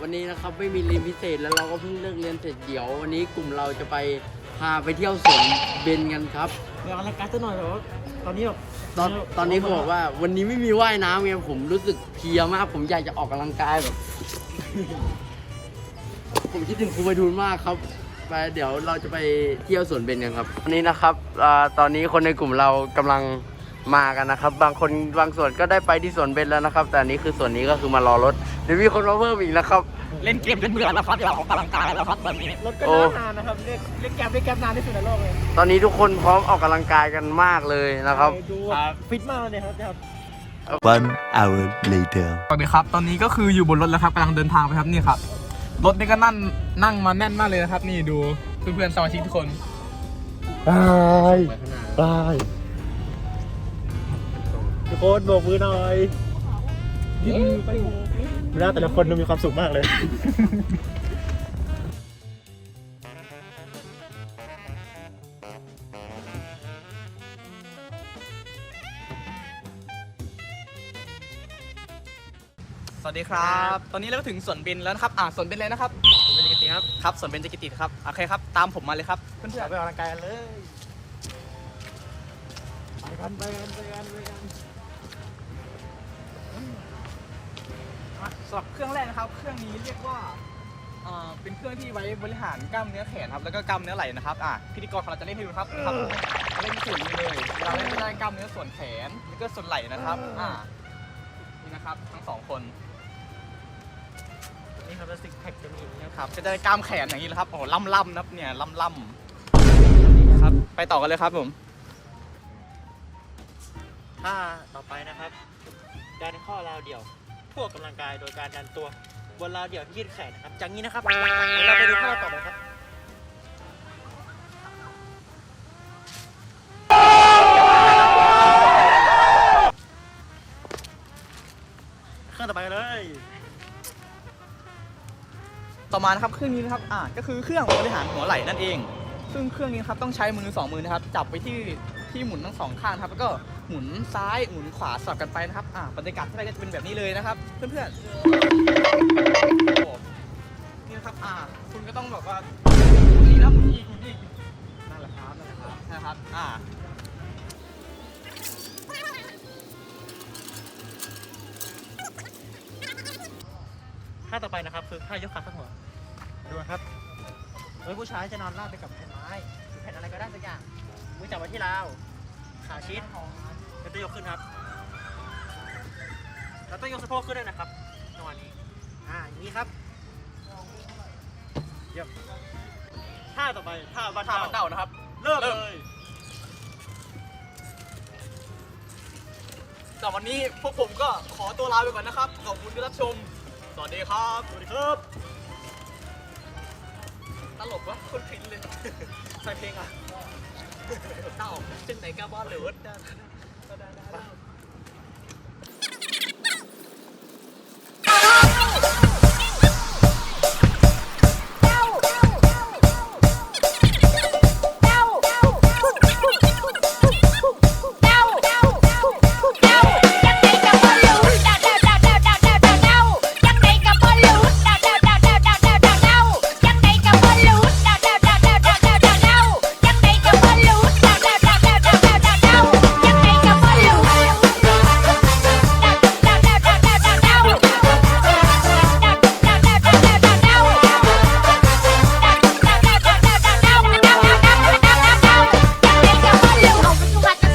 วันนี้นะครับไม่มีเรียนพิเศษแล้วเราก็เพิ่งเลิกเรียนเสร็จเดี๋ยว วันนี้กลุ่มเราจะไปพาไปเที่ยวสวนเบนกันครับไปออกกำลังกายสักหน่อยแบบว่าตอนนี้แบบตอนตอนนี้ผมบอกว่าวันนี้ไม่มีว่ายน้ำไงผมรู้สึกเพลียมาก ผมอยากจะออกกำลังกายแบบ ผมคิดถึงครูไปทูลมากครับไปเดี๋ยวเราจะไปเที่ยวสวนเบนกันครับวันนี้นะครับอ่าตอนนี้คนในกลุ่มเรากำลัง มากันนะครับ บางคนบางส่วนก็ได้ไปที่สวนเบนแล้วนะครับ แต่อันนี้คือส่วนนี้ก็คือมารอรถเดี๋ยวมีคนมาเพิ่มอีกนะครับ เล่นเกมจนเบื่อแล้วครับอยากออกกำลังกายแล้วครับแบบนี้รถก็โอ้นานนะครับ เรียกเรียกแกร็บเรียกแกร็บนานที่สุดในโลกเลยตอนนี้ทุกคนพร้อมออกกำลังกายกันมากเลยนะครับ ดูแบบฟิตมากเลยครับครับ One hour later. สวัสดีครับ ตอนนี้ก็คืออยู่บนรถแล้วครับกำลังเดินทางไปครับนี่ครับ รถนี่ก็นั่งนั่งมาแน่นมากเลยนะครับ นี่ดูเพื่อนๆสมาชิกทุกคน ทุกคนโบกมือหน่อยยิ้มไปหน้าแต่ละคนดูมีความสุขมากเลย สวัสดีครับ ตอนนี้เราก็ถึงสวนเบนแล้วนะครับ อ่าสวนเบนเลยนะครับสวนเบญจกิติครับ ครับสวนเบนจกิติครับ โอเคครับ ตามผมมาเลยครับ เพื่อนไปออกกำลังกายกันเลย ไปกันไปกันไปกันไปกันะสำหรับเครื่องแรกนะครับ เครื่องนี้เรียกว่าอ่าเป็นเครื่องที่ไว้บริหารกล้ามเนื้อแขนครับ แล้วก็กล้ามเนื้อไหล่นะครับอ่าพิธีกรของเราจะเล่นให้ดูครับครับเล่นส่วนนี้เลยเราเล่นไม่ได้กล้ามเนื้อส่วนแขนแล้วก็ส่วนไหล่นะครับอ่านี่นะครับทั้งสองคนนี่ครับแล้วซิกแพคจะมีอย่างนี้ครับครับจะได้กล้ามแขนอย่างนี้เลยครับโอ้โหล่ำล่ำๆนะครับเนี่ยล่ำล่ำครับไปต่อกันเลยครับผมท่าต่อไปนะครับดันข้อราวเดี่ยว พวกกำลังกายโดยการดันตัวบนราวเดี่ยวที่ยืดแขนนะครับจากนี้นะครับเดี๋ยวเราไปดูท่าต่อไปครับเครื่องต่อไปกันเลย ต่อมานะครับเครื่องนี้นะครับ อ่า ก็คือเครื่องบริหารหัวไหล่นั่นเอง ซึ่งเครื่องนี้นะครับต้องใช้มือสองมือนะครับ จับไปที่ ที่หมุนทั้งสองข้างครับแล้วก็หมุนซ้ายหมุนขวาสลับกันไปนะครับอ่าบรรยากาศที่ไรก็จะเป็นแบบนี้เลยนะครับเพื่อนๆโอ้นี่นะครับอ่าคุณก็ต้องแบบว่าหมุนอีกนะหมุนอีกหมุนอีกนั่นแหละครับนั่นแหละครับนะครับอ่าท่าต่อไปนะครับคือท่ายกขาข้างหัวดูนะครับโดยผู้ชายจะนอนราบไปกับแผ่นไม้หรือแผ่นอะไรก็ได้สักอย่าง อจับไว้ที่ราว ขาชิดแล้วต้องยกขึ้นครับ เราต้องยกสะโพกขึ้นด้วยนะครับจังหวะนี้ อ่าอย่างนี้ครับเยี่ยมท่าต่อไปท่าบันท่าเทาบันเต่านะครับ เริ่มเริ่เลมยแต่วันนี้พวกผมก็ขอตัวลาไปก่อนนะครับ ขอบคุณที่รับชม สวัสดีครับ สวัสดีครับ ตลกวะคนคริ้นเลย ใส่เพลงอะ เต่าเช่นไหนก็บ้าเหลือ